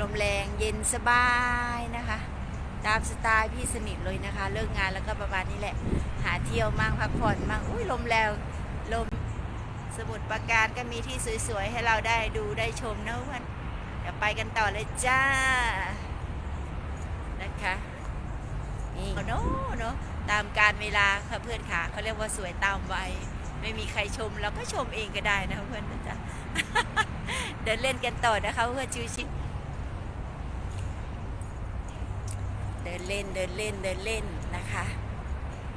ลมแรงเย็นสบายนะคะ ตามสไตล์พี่สนิทเลยนะคะ เลิกงานแล้วก็ประมาณนี้แหละ หาเที่ยวมั่งพักผ่อนมั่งอุ้ยลมแรงลมสมุทรปราการก็มีที่สวยๆ ให้เราได้ดูได้ชมนะวันเดี๋ยวไปกันต่อเลยจ้านะคะนี่เนาะเนาะตามการเวลาค่ะเพื่อนค่ะเขาเรียกว่าสวยตามวัยไม่มีใครชมเราก็ชมเองก็ได้นะเพื่อนนะจ๊ะเดินเล่นกันต่อนะคะเพื่อนชิวๆ เดินเล่นเดินเล่นเดินเล่นนะคะ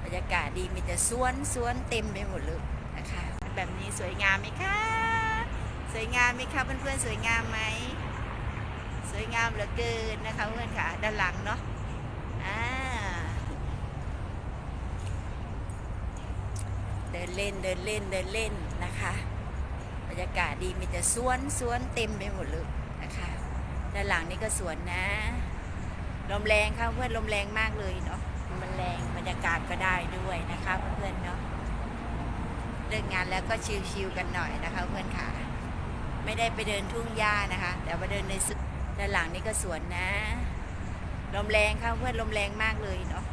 บรรยากาศดีมีแต่สวนสวนเต็มไปหมดเลยนะคะ แบบนี้สวยงามไหมคะ สวยงามไหมคะเพื่อนๆสวยงามไหมสวยงามเหลือเกินนะคะเพื่อนค่ะด้านหลังเนาะอ่าเดินเล่นเดินเล่นเดินเล่นนะคะ บรรยากาศดีมีแต่สวนสวนเต็มไปหมดเลยนะคะด้านหลังนี่ก็สวนนะ ลมแรงค่ะเพื่อนลมแรงมากเลยเนาะมันแรงบรรยากาศก็ได้ด้วยนะคะเพื่อนๆเนาะเลิกงานแล้วก็ชิลๆกันหน่อยนะคะ เพื่อนค่ะ ไม่ได้ไปเดินทุ่งหญ้านะคะ แต่มาเดินในสวนด้านหลังนี่ก็สวนนะลมแรงค่ะเพื่อนลมแรงมากเลยเนาะ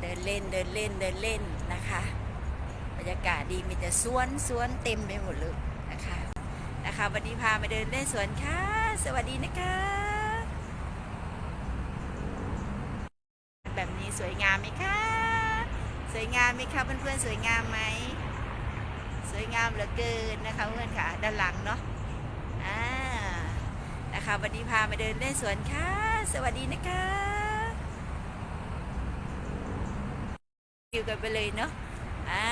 เดินเล่นเดินเล่นเดินเล่นนะคะบรรยากาศดีมีแต่สวนสวนเต็มไปหมดเลยนะคะนะคะ วันนี้พามาเดินเล่นสวนค่ะ สวัสดีนะคะ แบบนี้สวยงามไหมคะ สวยงามไหมคะเพื่อนๆสวยงามไหม สวยงามเหลือเกินนะคะเพื่อนค่ะด้านหลังเนาะอ่านะคะวันนี้พามาเดินเล่นสวนค่ะ สวัสดีนะคะอยู่กันไปเลยเนาะ อ่า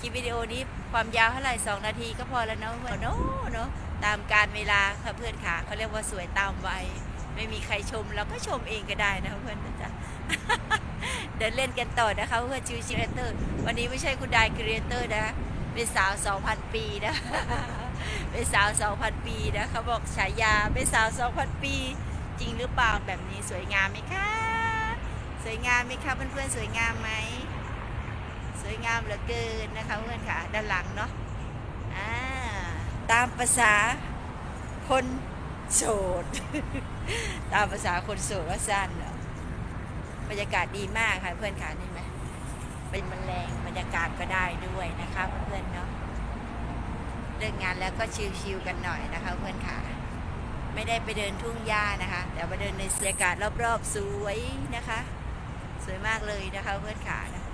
คลิปวิดีโอนี้ความยาวเท่าไหร่2นาทีก็พอแล้วเนาะเพื่อนเนาะเนาะตามการเวลาค่ะเพื่อนค่ะเขาเรียกว่าสวยตามวัยไม่มีใครชมเราก็ชมเองก็ได้นะเพื่อนนะจ๊ะเดินเล่นกันต่อนะคะเพื่อนชิวชิวเตอร์ วันนี้ไม่ใช่คุณดายครีเอเตอร์นะเป็นสาว 2,000 ปีนะเป็นสาว 2,000 ปีนะเขาบอกฉายาเป็นสาว 2,000 ปี จริงหรือเปล่าแบบนี้สวยงามไหมคะ สวยงามไหมคะเพื่อนๆสวยงามไหม สวยงามเหลือเกินนะคะเพื่อนค่ะด้านหลังเนาะตามภาษาคนโสด ตามภาษาคนโสดว่าสั้นเนาะบรรยากาศดีมากค่ะเพื่อนค่ะนี่ไหมเป็นมันแรงบรรยากาศก็ได้ด้วยนะคะเพื่อนเนาะเลิกงานแล้วก็ชิลๆกันหน่อยนะคะเพื่อนค่ะไม่ได้ไปเดินทุ่งหญ้านะคะ แต่มาเดินในบรรยากาศรอบๆ สวยนะคะ สวยมากเลยนะคะเพื่อนค่ะนะ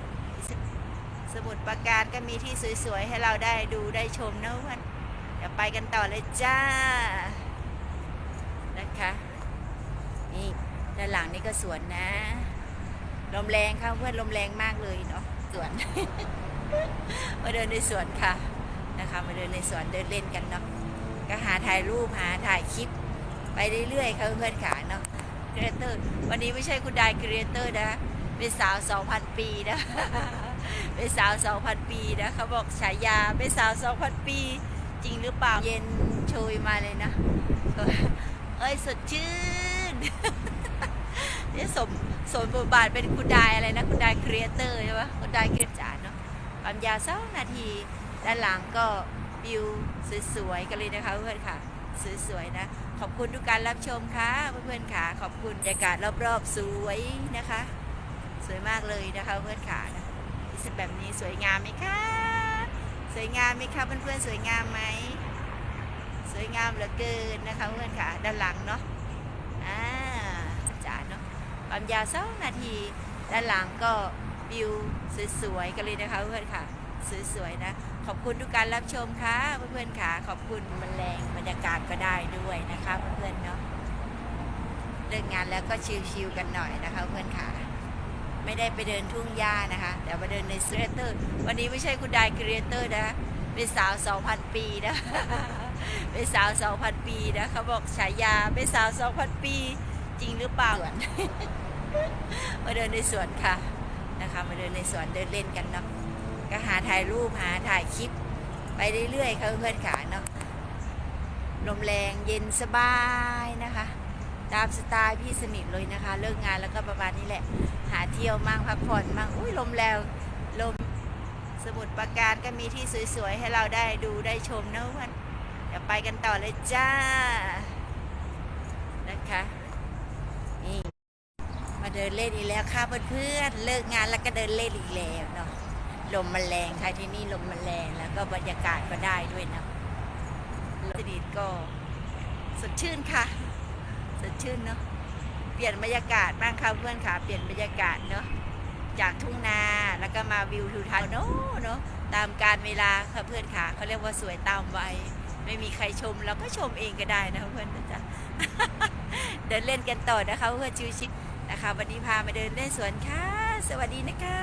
สมุทรปราการก็มีที่สวยๆ ให้เราได้ดูได้ชมนะวันเดี๋ยวไปกันต่อเลยจ้า นะคะ นี่ด้านหลังนี่ก็สวนนะ ลมแรงค่ะเพื่อนลมแรงมากเลยเนาะสวน มาเดินในสวนค่ะนะคะ มาเดินในสวนเดินเล่นกันเนาะก็หาถ่ายรูปหาถ่ายคลิปไปเรื่อยๆค่ะเพื่อนขาเนาะครีเอเตอร์วันนี้ไม่ใช่คุณดายครีเอเตอร์นะเป็นสาว 2,000 ปีนะ เป็นสาว2,000 ปีนะเขาบอกฉายาเป็นสาว2,000 ปี จริงหรือเปล่าเย็นโชยมาเลยนะเอ้ยสดชื่นนี่สมสมบทบาทเป็นคุณดายอะไรนะ คุณดายครีเอเตอร์ใช่ปะคุณดายครีเอจาเนาะความยาวสองนาทีด้านหลังก็วิวสวยๆกันเลยนะคะเพื่อนค่ะสวยๆนะ ขอบคุณทุกการรับชมค่ะเพื่อนๆค่ะ ขอบคุณบรรยากาศรอบๆสวยนะคะ สวยมากเลยนะคะเพื่อนขานะ กแบบนี้สวยงามไหมคะ สวยงามไหมคะเพื่อนๆสวยงามไหม สวยงามเหลือเกินนะคะเพื่อนค่ะด้านหลังเนาะอ่าจ๋าเนาะความยาวสองนาที ด้านหลังก็วิวสวยๆกันเลยนะคะเพื่อนค่ะสวยๆนะ ขอบคุณทุกการรับชมค่ะเพื่อนๆค่ะ ขอบคุณมันแรงบรรยากาศก็ได้ด้วยนะคะเพื่อนๆเนาะเลิกงานแล้วก็ชิลๆกันหน่อยนะคะเพื่อนค่ะ ไม่ได้ไปเดินทุ่งหญ้านะคะ แต่มาเดินในครีเอเตอร์ วันนี้ไม่ใช่คุณดายครีเอเตอร์นะเป็นสาว 2,000 ปีนะเป็นสาว 2,000 ปีนะเขาบอกฉายาเป็นสาว 2,000 ปี จริงหรือเปล่ามาเดินในสวนค่ะนะคะมาเดินในสวนเดินเล่นกันเนาะก็หาถ่ายรูปหาถ่ายคลิป ไปเรื่อยๆค่ะเพื่อนๆค่ะเนาะลมแรงเย็นสบายนะคะ ตามสไตล์พี่สนิทเลยนะคะ เลิกงานแล้วก็ประมาณนี้แหละ หาเที่ยวมั่งพักผ่อนมั่งอุ้ยลมแรงลมสมุทรปราการก็มีที่สวยๆ ให้เราได้ดูได้ชมนะวันเดี๋ยวไปกันต่อเลยจ้านะคะนี่มาเดินเล่นอีกแล้วค่ะเพื่อนๆเลิกงานแล้วก็เดินเล่นอีกแล้วเนาะลมมันแรงค่ะที่นี่ลมมันแรงแล้วก็บรรยากาศก็ได้ด้วยเนาะสดีก็สดชื่นค่ะ สดชื่นเนาะเปลี่ยนบรรยากาศบ้างค่ะเพื่อนค่ะเปลี่ยนบรรยากาศเนาะจากทุ่งนาแล้วก็มาวิวทิวทัศน์เนาะเนาะตามการเวลาค่ะเพื่อนค่ะเขาเรียกว่าสวยตามวัยไม่มีใครชมเราก็ชมเองก็ได้นะเพื่อนนะจ๊ะเดินเล่นกันต่อนะคะเพื่อนชิวชิคนะคะ วันนี้พามาเดินเล่นสวนค่ะ สวัสดีนะคะ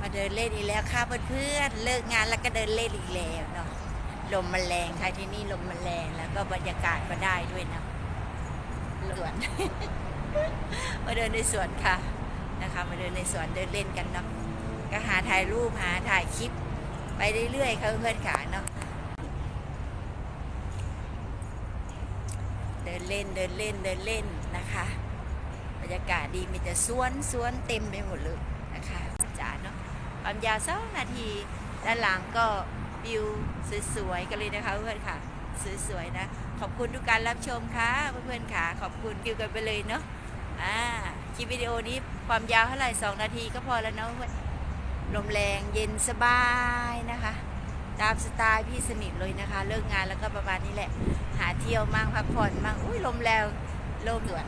มาเดินเล่นอีกแล้วค่ะเพื่อนๆเลิกงานแล้วก็เดินเล่นอีกแล้วเนาะ ลมมันแรงค่ะที่นี่ลมมันแรงแล้วก็บรรยากาศก็ได้ด้วยเนาะสวนมาเดินในสวนค่ะนะคะ มาเดินในสวนเดินเล่นกันเนาะก็หาถ่ายรูปหาถ่ายคลิป ไปเรื่อยๆค่ะเพื่อนๆขาเนาะเดินเล่นเดินเล่นเดินเล่นนะคะ บรรยากาศดีมีแต่สวนสวนเต็มไปหมดเลยนะคะจ๋าเนาะความยาวสองนาทีด้านหลังก็ วิวสวยๆกันเลยนะคะเพื่อนค่ะ สวยๆนะ ขอบคุณทุกการรับชมค่ะเพื่อนๆค่ะ ขอบคุณวิวกันไปเลยเนาะอ่าคลิปวิดีโอนี้ความยาวเท่าไหร่สองนาทีก็พอแล้วเนาะเพื่อนลมแรงเย็นสบายนะคะ ตามสไตล์พี่สนิทเลยนะคะ เลิกงานแล้วก็ประมาณนี้แหละ หาเที่ยวมั่งพักผ่อนมั่งอุ้ยลมแรงลมสวน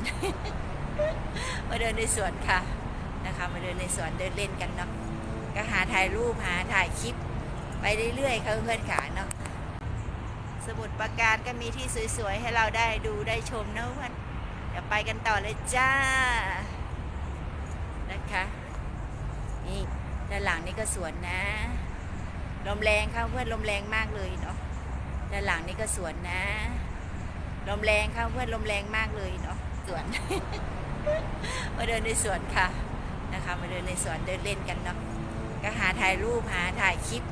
มาเดินในสวนค่ะนะคะ มาเดินในสวนเดินเล่นกันเนาะก็หาถ่ายรูปหาถ่ายคลิป ไปเรื่อยๆค่ะเพื่อนๆขาเนาะสมุดประการก็มีที่สวยๆ ให้เราได้ดูได้ชมนะเพื่อนเดี๋ยวไปกันต่อเลยจ้า นะคะ นี่ด้านหลังนี่ก็สวนนะ ลมแรงค่ะเพื่อนลมแรงมากเลยเนาะด้านหลังนี่ก็สวนนะ ลมแรงค่ะเพื่อนลมแรงมากเลยเนาะสวน มาเดินในสวนค่ะนะคะ มาเดินในสวนเดินเล่นกันเนาะก็หาถ่ายรูปหาถ่ายคลิป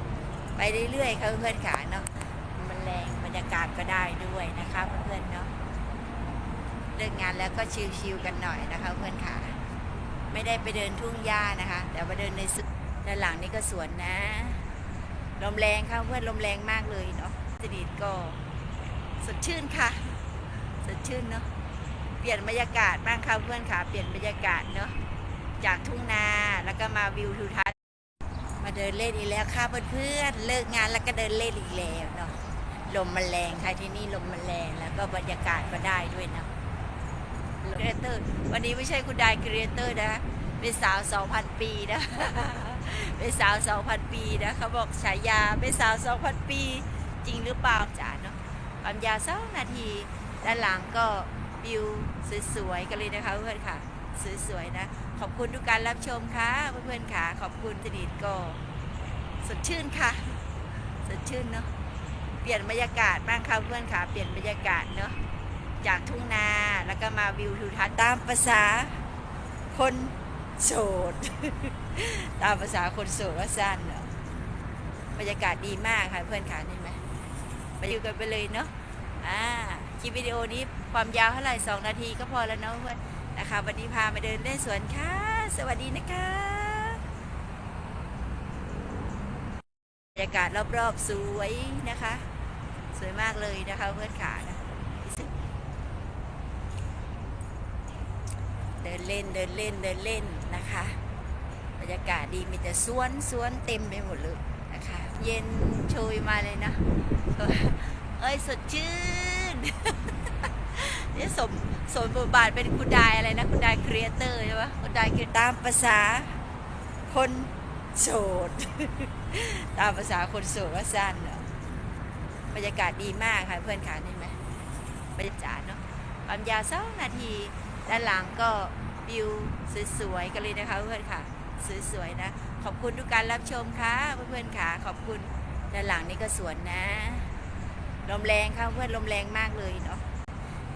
ไปเรื่อยๆค่ะเพื่อนๆขาเนาะมันแรงบรรยากาศก็ได้ด้วยนะคะเพื่อนๆเนาะเลิกงานแล้วก็ชิลๆกันหน่อยนะคะเพื่อนขาไม่ได้ไปเดินทุ่งหญ้านะคะแต่มาเดินในสวนด้านหลังนี่ก็สวนนะลมแรงค่ะเพื่อนลมแรงมากเลยเนาะสดีก็สดชื่นค่ะสดชื่นเนาะเปลี่ยนบรรยากาศบ้างค่ะเพื่อนค่ะเปลี่ยนบรรยากาศเนาะจากทุ่งนาแล้วก็มาวิวทิวทัศน์ เดินเล่นอีกแล้วค่ะเพื่อนๆเลิกงานแล้วก็เดินเล่นอีกแล้วเนาะลมมันแรงค่ะที่นี่ลมมันแรงแล้วก็บรรยากาศก็ได้ด้วยเนาะครีเอเตอร์วันนี้ไม่ใช่คุณดายครีเอเตอร์นะเป็นสาว 2,000 ปีนะเป็นสาว 2,000 ปีนะเขาบอกฉายาเป็นสาว 2,000 ปี จริงหรือเปล่าจ๋าเนาะความยาวสองนาทีด้านหลังก็วิวสวยๆกันเลยนะคะเพื่อนค่ะสวยๆนะขอบคุณทุกการรับชมค่ะเพื่อนๆค่ะขอบคุณสนิทก็ สดชื่นค่ะ สดชื่นเนาะเปลี่ยนบรรยากาศบ้างค่ะเพื่อนค่ะ เปลี่ยนบรรยากาศเนาะจากทุ่งนาแล้วก็มาวิวทิวทัศน์ตามภาษาคนโสด ตามภาษาคนโสดว่าสั้นเนาะบรรยากาศดีมากค่ะเพื่อนค่ะนี่ไหมไปอยู่กันไปเลยเนาะอ่าคลิปวิดีโอนี้ความยาวเท่าไหร่สองนาทีก็พอแล้วเนาะเพื่อนนะคะ วันนี้พามาเดินเล่นสวนค่ะ สวัสดีนะคะบ รยากาศรอบๆสวยนะคะ สวยมากเลยนะคะเพื่อนขานะเดินเล่นเดินเล่นเดินเล่นนะคะ บรรยากาศดีมีแต่สวนสวนเต็มไปหมดเลยนะคะ เย็นโชยมาเลยนะเอ้ยสดชื่นนี่สมสมบทบาทเป็นคุณดายอะไรนะคุณดายครีเอเตอร์ใช่ปะคุณดายคือตามภาษาคน โสด ตามภาษาคนโสดว่าสั้นเนอะบรรยากาศดีมากค่ะเพื่อนขานี่ไหมบรรยากาศเนาะความยาวสองนาทีด้านหลังก็วิวสวยๆกันเลยนะคะเพื่อนค่ะสวยๆนะ ขอบคุณทุกการรับชมค่ะเพื่อนๆค่ะขอบคุณด้านหลังนี่ก็สวนนะ ลมแรงค่ะเพื่อนลมแรงมากเลยเนาะ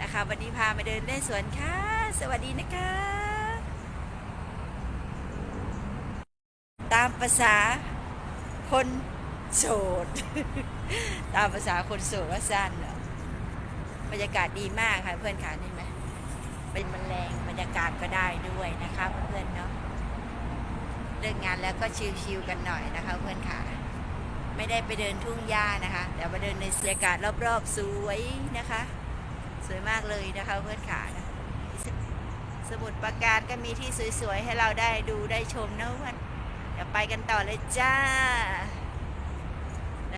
นะคะ วันนี้พามาเดินเล่นสวนค่ะ สวัสดีนะคะ ตามภาษาคนโสด ตามภาษาคนโสดว่าสั้นเหรอบรรยากาศดีมากค่ะเพื่อนขาเห็นไหมเป็นมันแรงบรรยากาศก็ได้ด้วยนะคะเพื่อนเนาะเลิกงานแล้วก็ชิลๆกันหน่อยนะคะเพื่อนขาไม่ได้ไปเดินทุ่งหญ้านะคะแต่มาเดินในบรรยากาศรอบๆสวยนะคะ สวยมากเลยนะคะเพื่อนขาสมุดประการก็มีที่สวยๆให้เราได้ดูได้ชมนะวัน เดี๋ยวไปกันต่อเลยจ้า